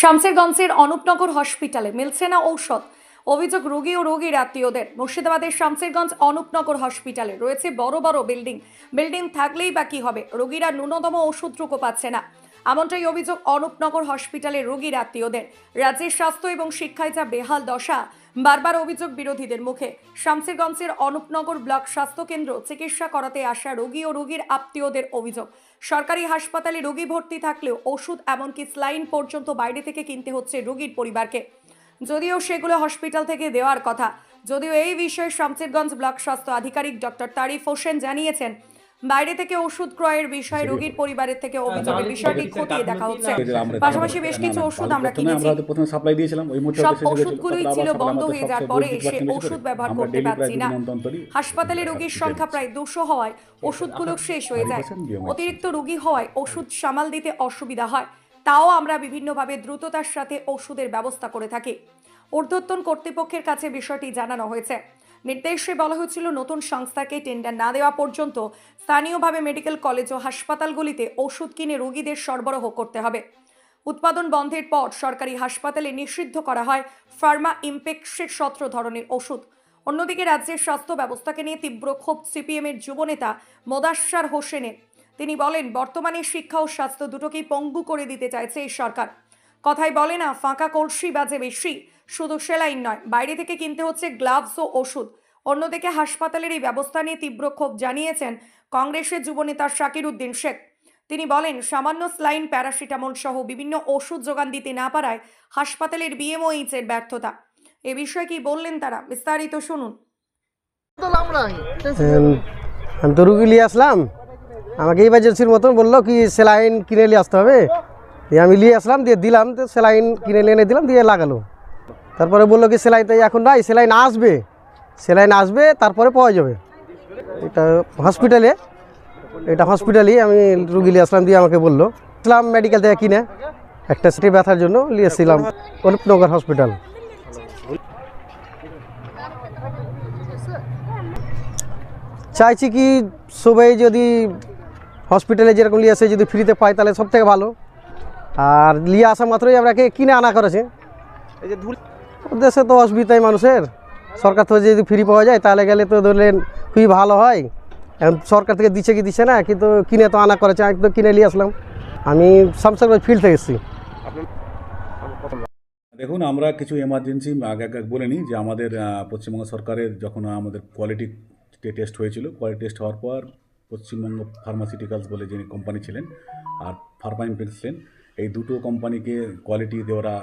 শামসেরগঞ্জের অনুপনগর হসপিটালে মিলছে না ঔষধ। অভিযোগ রোগী ও রোগীর আত্মীয়দের। মুর্শিদাবাদের শামসেরগঞ্জ অনুপনগর হসপিটালে রয়েছে বড় বড় বিল্ডিং। বিল্ডিং থাকলেই বা কি হবে? রোগীরা ন্যূনতম ওষুধটুকু পাচ্ছে না। এমনটাই অভিযোগ অনুপনগর হসপিটালের রোগীর আত্মীয়দের। রাজ্যের স্বাস্থ্য এবং শিক্ষায় যা বেহাল দশা, বারবার অভিযোগ বিরোধীদের মুখে। শামসেরগঞ্জের অনুপনগর ব্লক স্বাস্থ্য কেন্দ্র চিকিৎসা করাতে আসা রোগী ও রোগীর আত্মীয়দের অভিযোগ। সরকারি হাসপাতালে রোগী ভর্তি থাকলেও ওষুধ এমনকি স্লাইন পর্যন্ত বাইরে থেকে কিনতে হচ্ছে রোগীর পরিবারকে। যদিও সেগুলো হসপিটাল থেকে দেওয়ার কথা, যদিও এই বিষয়ে শামসেরগঞ্জ ব্লক স্বাস্থ্য আধিকারিক ডক্টর তারিফ হোসেন জানিয়েছেন বাইরে থেকে ওষুধ ক্রয়ের বিষয়ে রোগীর পরিবারের থেকে অভিযোগের বিষয়টি খতিয়ে দেখা হচ্ছে। পাশাপাশি বেশ কিছু ওষুধ আমরা কিনেছি। প্রথমে সাপ্লাই দিয়েছিলাম ওই মুহূর্তে সব হয়ে। ওষুধগুলোই ছিল বন্ধ হয়ে যাওয়ার পরে এসে ওষুধ ব্যবহার করতে পারছি না। হাসপাতালে রোগীর সংখ্যা প্রায় দুশো হওয়ায় ওষুধগুলো শেষ হয়ে যায়। অতিরিক্ত রোগী হওয়ায় ওষুধ সামাল দিতে অসুবিধা হয়। তাও আমরা বিভিন্নভাবে দ্রুততার সাথে ওষুধের ব্যবস্থা করে থাকি। ঊর্ধ্বতন কর্তৃপক্ষের কাছে বিষয়টি জানানো হয়েছে। নির্দেশে বলা হয়েছিল নতুন সংস্থাকে টেন্ডার না দেওয়া পর্যন্ত স্থানীয়ভাবে মেডিকেল কলেজ ও হাসপাতালগুলিতে ওষুধ কিনে রোগীদের সরবরাহ করতে হবে। উৎপাদন বন্ধের পর সরকারি হাসপাতালে নিষিদ্ধ করা হয় ফার্মা ইম্পেক্সের সতেরো ধরনের ওষুধ। অন্যদিকে রাজ্যের স্বাস্থ্য ব্যবস্থাকে নিয়ে তীব্র ক্ষোভ সিপিএমের যুবনেতা মোদাশ্বার হোসেনের তিনি বলেন, বর্তমানে শিক্ষা ও স্বাস্থ্য দুটোকেই পঙ্গু করে দিতে চাইছে এই সরকার। কথাই বলে না, ফাঁকা কলসি বাজে বেশি। শুধু সেলাইন নয় বাইরে থেকে কিনতে হচ্ছে গ্লাভস ও ওষুধ। অন্যদিকে হাসপাতালের এই ব্যবস্থা নিয়ে তীব্র ক্ষোভ জানিয়েছেন কংগ্রেসের যুবনেতা শাকির উদ্দিন শেখ। তিনি বলেন সামান্য স্লাইন প্যারাসিটামল সহ বিভিন্ন ওষুধ যোগান দিতে না পারায় হাসপাতালের বিএমওইচ এর ব্যর্থতা। এ বিষয়ে কি বললেন তারা? বিস্তারিত শুনুন। আমি তো রুগী নিয়ে আসলাম। আমাকে ইমার্জেন্সির মতন বলল কি স্যালাইন কিনে নিয়ে আসতে হবে। দিয়ে আমি নিয়ে আসলাম দিয়ে দিলাম তো স্যালাইন কিনে নিয়ে এনে দিলাম দিয়ে লাগালো। তারপরে বলল কি সেলাইন তো এখন নাই সেলাইন আসবে। সেলাইন আসবে, তারপরে পাওয়া যাবে। এটা হসপিটালে এটা হসপিটালই আমি রুগী আসলাম, দিয়ে আমাকে বলল আসলাম মেডিকেল থেকে কিনে একটা সিটি ব্যথার জন্য নিয়ে এসেছিলাম অনুপনগর হসপিটাল চাইছি কি, সবাই যদি হসপিটালে যেরকম নিয়ে আসে, যদি ফ্রিতে পায়, তাহলে সব থেকে ভালো। আর নিয়ে আসা মাত্রই আমরাকে কিনে আনা করেছে। দেশে তো অসুবিধাই মানুষের। সরকার থেকে যদি ফ্রি পাওয়া যায়, তাহলে গেলে তো ধরলেন খুবই ভালো হয়। এখন সরকার থেকে দিচ্ছে কি দিচ্ছে না, কিন্তু কিনে তো আনা করেছে, আমি তো কিনে নিয়ে আসলাম। আমি শামসাগঞ্জ ফিল্ড থেকে এসেছি। দেখুন, আমরা কিছু এমার্জেন্সি আগে আগে বলে নিই যে আমাদের পশ্চিমবঙ্গ সরকারের যখন আমাদের কোয়ালিটি টেস্ট হয়েছিল কোয়ালিটি টেস্ট হওয়ার পর পশ্চিমবঙ্গ ফার্মাসিউটিক্যালস বলে যিনি কোম্পানি ছিলেন, আর ফার্মা ইম্পেক্স ছিলেন, এই দুটো কোম্পানিকে কোয়ালিটি দেওয়ারা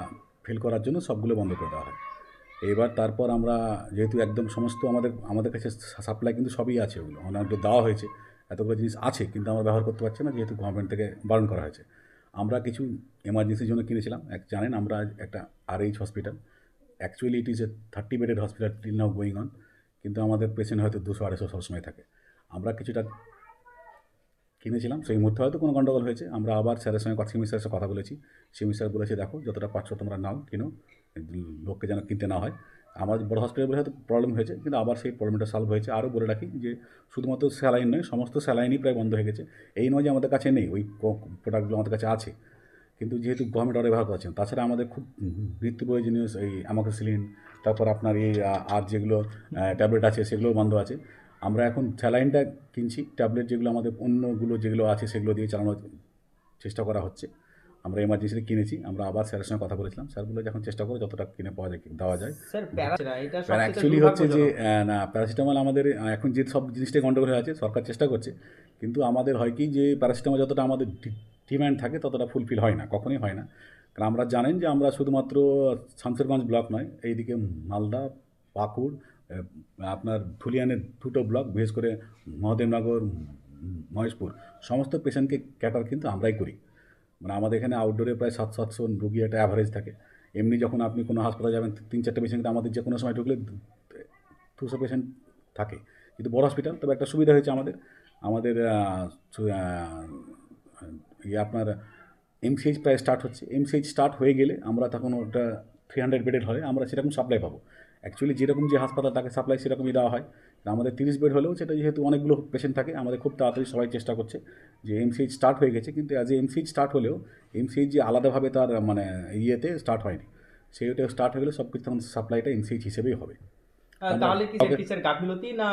ফেল করার জন্য সবগুলো বন্ধ করে দেওয়া হয়। এইবার তারপর আমরা যেহেতু একদম সমস্ত আমাদের আমাদের কাছে সাপ্লাই কিন্তু সবই আছে ওগুলো। অনেকগুলো দেওয়া হয়েছে, এতগুলো জিনিস আছে, কিন্তু আমরা ব্যবহার করতে পারছি না, যেহেতু গভর্নমেন্ট থেকে বারণ করা হয়েছে। আমরা কিছু এমার্জেন্সির জন্য কিনেছিলাম। এক জানেন, আমরা একটা R H hospital actually it is a thirty bedded hospital till now going on কিন্তু আমাদের পেশেন্ট হয়তো দুশো, আড়াইশো সবসময় থাকে। আমরা কিছুটা কিনেছিলাম। সেই মুহূর্তে হয়তো কোনো গণ্ডগোল হয়েছে। আমরা আবার স্যারের সঙ্গে কথা সিমি স্যারের সঙ্গে কথা বলেছি। সিমি স্যার বলেছে, দেখো, যতটা পারছ তোমরা নাও, কিনো। লোককে যেন কিনতে না হয়। আমার বড় হসপিটাল বলে হয়তো প্রবলেম হয়েছে, কিন্তু আবার সেই প্রবলেমটা সলভ হয়েছে। আরও বলে রাখি যে, শুধুমাত্র স্যালাইন নয়, সমস্ত স্যালাইনই প্রায় বন্ধ হয়ে গেছে। এই নয় যে আমাদের কাছে নেই, ওই প্রোডাক্টগুলো আমাদের কাছে আছে। কিন্তু যেহেতু গভর্নমেন্ট অর্ডার ব্যবহার করছেন, তাছাড়া আমাদের খুব নিত্য প্রয়োজনীয় এই অ্যামোক্সিলিন তারপর আপনার এই আর যেগুলো ট্যাবলেট আছে, সেগুলোও বন্ধ আছে। আমরা এখন স্যালাইনটা কিনছি ট্যাবলেট যেগুলো আমাদের অন্যগুলো যেগুলো আছে সেগুলো দিয়ে চালানোর চেষ্টা করা হচ্ছে। আমরা এমার্জেন্সিতে কিনেছি আমরা আবার স্যারের সঙ্গে কথা বলেছিলাম। স্যারগুলো যখন চেষ্টা করে যতটা কিনে পাওয়া যায় দেওয়া যায়। স্যার অ্যাকচুয়ালি হচ্ছে যে না প্যারাসিটামল আমাদের এখন যে সব জিনিসটাই গন্ডগোল হয়ে আছে সরকার চেষ্টা করছে। কিন্তু আমাদের হয় কি যে প্যারাসিটামল যতটা আমাদের ডিম্যান্ড থাকে ততটা ফুলফিল হয় না কখনোই হয় না। কারণ আমরা জানেন যে আমরা শুধুমাত্র শামসেরগঞ্জ ব্লক নয় এইদিকে মালদা পাকুড় আপনার ধুলিয়ানের দুটো ব্লক বিশেষ করে মহাদেবনগর, মহেশপুর, সমস্ত পেশেন্টকে ক্যাটার কিন্তু আমরাই করি। মানে আমাদের এখানে আউটডোরে প্রায় সাত সাতশো রুগী একটা অ্যাভারেজ থাকে। এমনি যখন আপনি কোনো হাসপাতালে যাবেন, তিন চারটে পেশেন্ট আমাদের যে কোনো সময় ঢুকলে দুশো পেশেন্ট থাকে। কিন্তু বড় হসপিটাল তবে একটা সুবিধা হয়েছে আমাদের। আমাদের ইয়ে আপনার এমসিএইচ প্রায় স্টার্ট হচ্ছে। এমসিএইচ স্টার্ট হয়ে গেলে আমরা তখন ওটা থ্রি হান্ড্রেড বেডেড হয় আমরা সেরকম সাপ্লাই পাবো। অ্যাকচুয়ালি যেরকম যে হাসপাতাল তাকে সাপ্লাই সেরকমই দেওয়া হয় আমাদের তিরিশ বেড হলেও সেটা যেহেতু অনেকগুলো পেশেন্ট থাকে আমাদের খুব তাড়াতাড়ি সবাই চেষ্টা করছে যে এমসিএইচ স্টার্ট হয়ে গেছে কিন্তু অ্যাজ এ এমসিএইচ স্টার্ট হলেও এমসিএইচ যে আলাদাভাবে তার মানে ইয়েতে স্টার্ট হয়নি সেইটা স্টার্ট হয়ে গেলে সব কিছু তখন সাপ্লাইটা এমসিএইচ হিসেবেই হবে। সেফটিসের গাফিলতি না?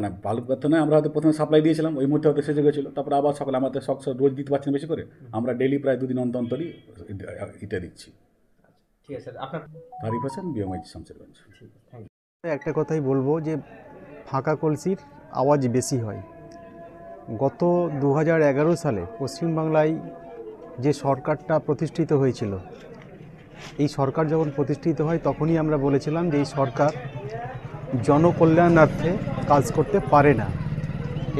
না ভালো কথা নয় আমরা হয়তো প্রথমে সাপ্লাই দিয়েছিলাম ওই মুহূর্তে হয়তো সেজে গেছিল তারপরে আবার সকালে আমাদের সব সব রোজ দিতে পারছেন বেশি করে আমরা ডেলি প্রায় দুদিন অন্তর অন্তরই ইটা দিচ্ছি ঠিক আছে স্যার আপনার তারিফ হোসেন বিএমআই শামসেরগঞ্জ থ্যাংক একটা কথাই বলব যে ফাঁকা কলসির আওয়াজ বেশি হয়। গত দু এগারো সালে পশ্চিমবাংলায় যে সরকারটা প্রতিষ্ঠিত হয়েছিল এই সরকার যখন প্রতিষ্ঠিত হয় তখনই আমরা বলেছিলাম যে এই সরকার জনকল্যাণার্থে কাজ করতে পারে না।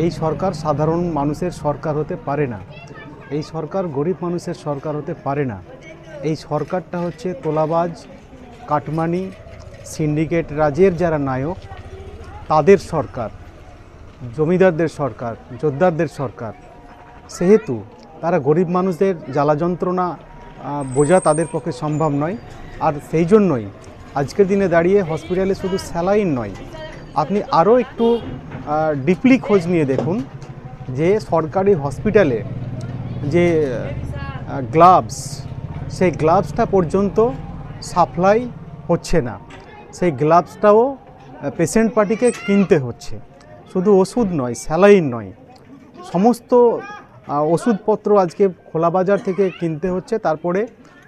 এই সরকার সাধারণ মানুষের সরকার হতে পারে না। এই সরকার গরিব মানুষের সরকার হতে পারে না। এই সরকারটা হচ্ছে তোলাবাজ, কাটমানি, সিন্ডিকেট রাজের যারা নায়ক, তাদের সরকার, জমিদারদের সরকার যোদ্ধারদের সরকার। সেহেতু তারা গরিব মানুষদের জ্বালা যন্ত্রণা বোঝা তাদের পক্ষে সম্ভব নয়। আর সেই জন্যই আজকের দিনে দাঁড়িয়ে হসপিটালে শুধু স্যালাইন নয়, আপনি আরও একটু ডিপলি খোঁজ নিয়ে দেখুন যে সরকারি হসপিটালে যে গ্লাভস সেই গ্লাভসটা পর্যন্ত সাপ্লাই হচ্ছে না। সেই গ্লাভসটাও পেশেন্ট পার্টিকে কিনতে হচ্ছে। শুধু ওষুধ নয় স্যালাইন নয়। সমস্ত ওষুধপত্র আজকে খোলা বাজার থেকে কিনতে হচ্ছে, তারপরে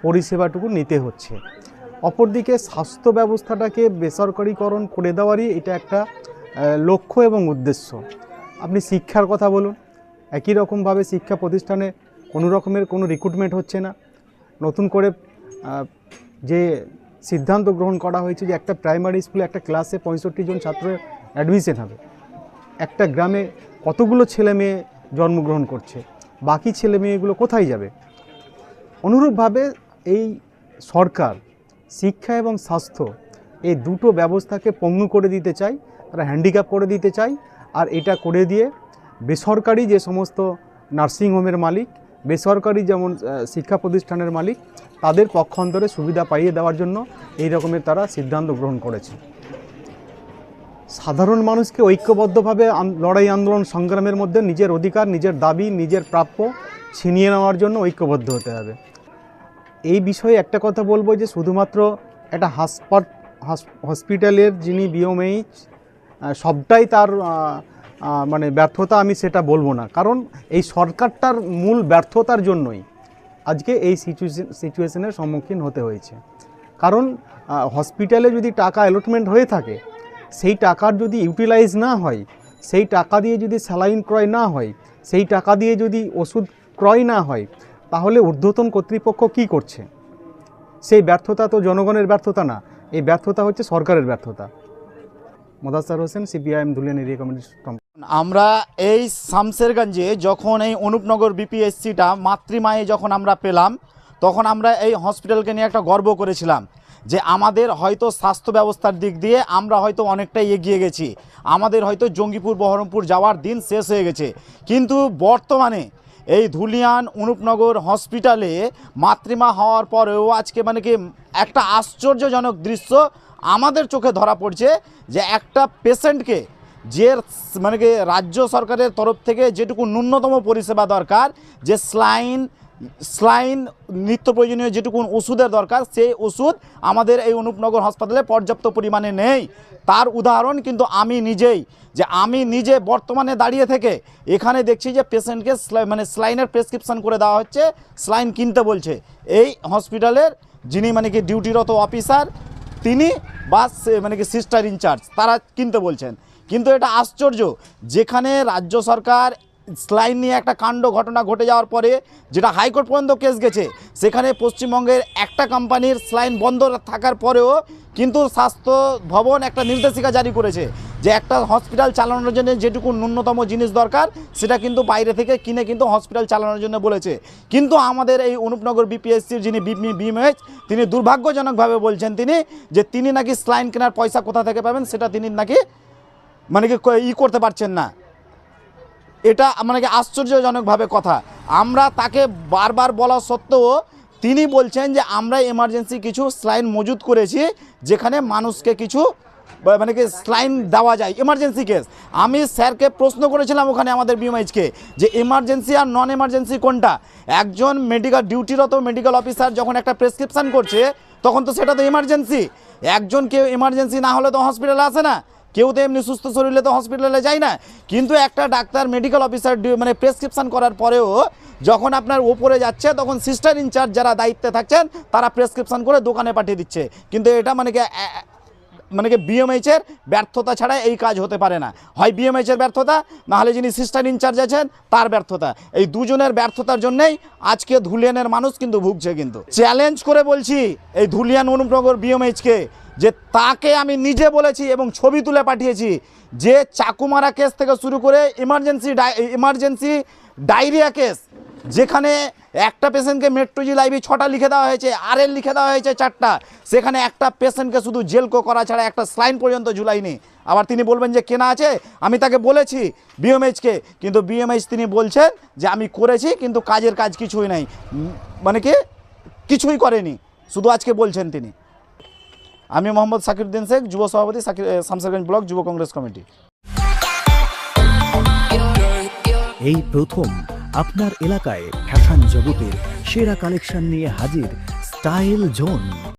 পরিষেবাটুকু নিতে হচ্ছে। অপরদিকে স্বাস্থ্য ব্যবস্থাটাকে বেসরকারিকরণ করে দেওয়ারই এটা একটা লক্ষ্য এবং উদ্দেশ্য। আপনি শিক্ষার কথা বলুন, একই রকমভাবে শিক্ষা প্রতিষ্ঠানে কোনো রকমের কোনো রিক্রুটমেন্ট হচ্ছে না। নতুন করে যে সিদ্ধান্ত গ্রহণ করা হয়েছে যে একটা প্রাইমারি স্কুলে একটা ক্লাসে পঁয়ষট্টি জন ছাত্রের অ্যাডমিশন হবে। একটা গ্রামে কতগুলো ছেলে মেয়ে জন্মগ্রহণ করছে? বাকি ছেলে মেয়েগুলো কোথায় যাবে? অনুরূপভাবে এই সরকার শিক্ষা এবং স্বাস্থ্য এই দুটো ব্যবস্থাকে পঙ্গু করে দিতে চায়, তারা হ্যান্ডিক্যাপ করে দিতে চায়, আর এটা করে দিয়ে বেসরকারি যে সমস্ত নার্সিংহোমের মালিক বেসরকারি যেমন শিক্ষা প্রতিষ্ঠানের মালিক, তাদের পক্ষান্তরে সুবিধা পাইয়ে দেওয়ার জন্য এই রকমের তারা সিদ্ধান্ত গ্রহণ করেছে। সাধারণ মানুষকে ঐক্যবদ্ধভাবে লড়াই আন্দোলন সংগ্রামের মধ্যে নিজের অধিকার, নিজের দাবি, নিজের প্রাপ্য ছিনিয়ে নেওয়ার জন্য ঐক্যবদ্ধ হতে হবে। এই বিষয়ে একটা কথা বলব যে, শুধুমাত্র একটা হাসপাত, হাস- হসপিটালের যিনি বিওমএইচ সবটাই তার মানে ব্যর্থতা আমি সেটা বলব না। কারণ এই সরকারটার মূল ব্যর্থতার জন্যই আজকে এই সিচুয়েশন সিচুয়েশনের সম্মুখীন হতে হয়েছে। কারণ হসপিটালে যদি টাকা অ্যালটমেন্ট হয়ে থাকে, সেই টাকার যদি ইউটিলাইজ না হয়, সেই টাকা দিয়ে যদি স্যালাইন ক্রয় না হয়, সেই টাকা দিয়ে যদি ওষুধ ক্রয় না হয়, তাহলে ঊর্ধ্বতন কর্তৃপক্ষ কি করছে? সেই ব্যর্থতা তো জনগণের ব্যর্থতা না, এই ব্যর্থতা হচ্ছে সরকারের ব্যর্থতা। Mudassar Hossain CPIM Dhulian area committee আমরা এই শামসেরগঞ্জে যখন এই অনুপনগর বিপিএসসিটা মাতৃমায়ে যখন আমরা পেলাম, তখন আমরা এই হসপিটালকে নিয়ে একটা গর্ব করেছিলাম যে আমাদের হয়তো স্বাস্থ্য ব্যবস্থার দিক দিয়ে আমরা হয়তো অনেকটাই এগিয়ে গেছি। আমাদের হয়তো জঙ্গিপুর, বহরমপুর যাওয়ার দিন শেষ হয়ে গেছে। কিন্তু বর্তমানে এই ধুলিয়ান অনুপনগর হসপিটালে মাতৃমা হওয়ার পরেও আজকে মানে কি একটা আশ্চর্যজনক দৃশ্য আমাদের চোখে ধরা পড়ছে যে একটা পেশেন্টকে যে মানে কি রাজ্য সরকারের তরফ থেকে যেটুকু ন্যূনতম পরিষেবা দরকার, যে স্লাইন স্লাইন নিত্য প্রয়োজনীয় যেটুকু ওষুধের দরকার, সেই ওষুধ আমাদের এই অনুপনগর হাসপাতালে পর্যাপ্ত পরিমাণে নেই। তার উদাহরণ কিন্তু আমি নিজেই, যে আমি নিজে বর্তমানে দাঁড়িয়ে থেকে এখানে দেখছি যে পেশেন্টকে মানে স্লাইনের প্রেসক্রিপশন করে দেওয়া হচ্ছে, স্লাইন কিনতে বলছে। এই হসপিটালের যিনি মানে কি ডিউটিরত অফিসার, তিনি বা মানে কি সিস্টার ইনচার্জ, তারা কিনতে বলছেন। কিন্তু এটা আশ্চর্য, যেখানে রাজ্য সরকার স্লাইন নিয়ে একটা কাণ্ড ঘটনা ঘটে যাওয়ার পরে যেটা হাইকোর্ট পর্যন্ত কেস গেছে, সেখানে পশ্চিমবঙ্গের একটা কোম্পানির স্লাইন বন্ধ থাকার পরেও কিন্তু স্বাস্থ্য ভবন একটা নির্দেশিকা জারি করেছে যে একটা হসপিটাল চালানোর জন্য যেটুকু ন্যূনতম জিনিস দরকার, সেটা কিন্তু বাইরে থেকে কিনে কিন্তু হসপিটাল চালানোর জন্য বলেছে। কিন্তু আমাদের এই অনুপনগর বিপিএসসির যিনি বিএমএইচ তিনি দুর্ভাগ্যজনকভাবে বলছেন তিনি যে তিনি নাকি স্লাইন কেনার পয়সা কোথা থেকে পাবেন, সেটা তিনি নাকি মানে কি ই করতে পারছেন না। এটা মানে কি আশ্চর্যজনকভাবে কথা। আমরা তাকে বারবার বলা সত্ত্বেও তিনি বলছেন যে, আমরা এমার্জেন্সি কিছু স্লাইন মজুদ করেছি, যেখানে মানুষকে কিছু মানে কি স্লাইন দেওয়া যায় এমার্জেন্সি কেস আমি স্যারকে প্রশ্ন করেছিলাম ওখানে আমাদের বিএমএইচকে যে এমার্জেন্সি আর নন এমার্জেন্সি কোনটা? একজন মেডিকেল ডিউটিরত মেডিকেল অফিসার যখন একটা প্রেসক্রিপশন করছে, তখন তো সেটা তো এমার্জেন্সি একজন কেউ এমার্জেন্সি না হলে তো হসপিটালে আসে না। কেউ তো এমনি সুস্থ শরীরে তো হসপিটালে যায় না। কিন্তু একটা ডাক্তার মেডিকেল অফিসার মানে প্রেসক্রিপশন করার পরেও যখন আপনার ওপরে যাচ্ছে, তখন সিস্টার ইনচার্জ যারা দায়িত্বে থাকছেন, তারা প্রেসক্রিপশন করে দোকানে পাঠিয়ে দিচ্ছে। কিন্তু এটা মানে কি মানে কি বিএমএইচের ব্যর্থতা ছাড়া এই কাজ হতে পারে না। হয় বিএমএইচের ব্যর্থতা নাহলে যিনি সিস্টার ইনচার্জ আছেন, তার ব্যর্থতা। এই দুজনের ব্যর্থতার জন্যেই আজকে ধুলিয়ানের মানুষ কিন্তু ভুগছে কিন্তু। চ্যালেঞ্জ করে বলছি, এই ধুলিয়ান অনুপনগর বিএমএইচকে যে তাকে আমি নিজে বলেছি এবং ছবি তুলে পাঠিয়েছি। যে চাকুমারা কেস থেকে শুরু করে ইমার্জেন্সি ইমার্জেন্সি ডায়রিয়া কেস, যেখানে একটা পেশেন্টকে মেট্রোজি লাইভে ছটা লিখে দেওয়া হয়েছে আর এল লিখে দেওয়া হয়েছে চারটা, সেখানে একটা পেশেন্টকে শুধু জেলকো করা ছাড়া একটা স্লাইন পর্যন্ত ঝুলাইনি আবার তিনি বলবেন যে, কেনা আছে? আমি তাকে বলেছি বিএমএইচকে কিন্তু বিএমএইচ তিনি বলছেন যে, আমি করেছি, কিন্তু কাজের কাজ কিছুই নাই। মানে কি? কিছুই করেনি। শুধু আজকে বলছেন তিনি। আমি মোহাম্মদ সাকিরুদ্দিন শেখ, যুব সভাপতি সাকির ব্লক যুব কংগ্রেস কমিটি। এই প্রথম আপনার এলাকায় ফ্যাশন জগতের সেরা কালেকশন নিয়ে হাজির স্টাইল জোন।